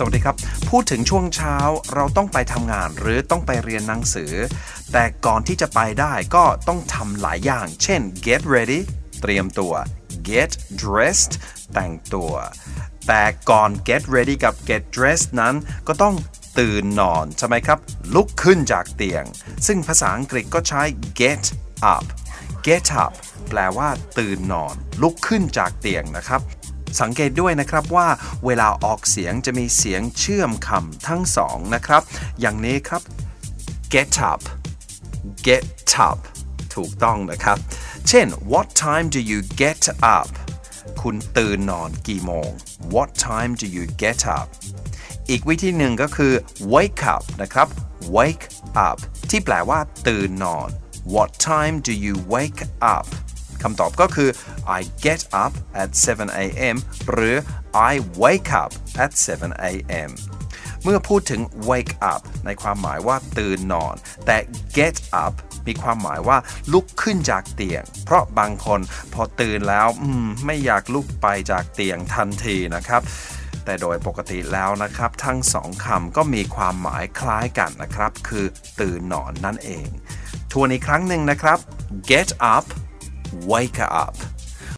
สวัสดีครับ พูดถึงช่วงเช้าเราต้องไปทำงานหรือต้องไปเรียนหนังสือ แต่ก่อนที่จะไปได้ก็ต้องทำหลายอย่าง เช่น get ready เตรียมตัว get dressed แต่งตัว แต่ก่อน get ready กับ get dressed นั้นก็ต้องตื่นนอนใช่ไหมครับ ลุกขึ้นจากเตียง ซึ่งภาษาอังกฤษก็ใช้ get up get up แปลว่าตื่นนอน ลุกขึ้นจากเตียงนะครับ สังเกตด้วยนะครับว่าเวลาออกเสียงจะมีเสียงเชื่อมคำทั้งสองนะครับ อย่างนี้ครับ get up get up ถูกต้องนะครับ เช่น what time do you get up คุณตื่นนอนกี่โมง what time do you get up อีกวิธีหนึ่งก็คือ wake up นะครับ wake up ที่แปลว่าตื่นนอน what time do you wake up คำตอบก็คือ I get up at 7 a.m. หรือ I wake up at 7 a.m. เมื่อพูดถึง wake up ในความหมายว่าตื่นนอน แต่ get up มีความหมายว่าลุกขึ้นจากเตียง เพราะบางคนพอตื่นแล้วอืมไม่อยากลุกไปจากเตียงทันทีนะครับ แต่โดยปกติแล้วนะครับ ทั้งสองคำก็มีความหมายคล้ายกันนะครับ คือตื่นนอนนั่นเอง ทวนอีกครั้งหนึ่งนะครับ get up wake up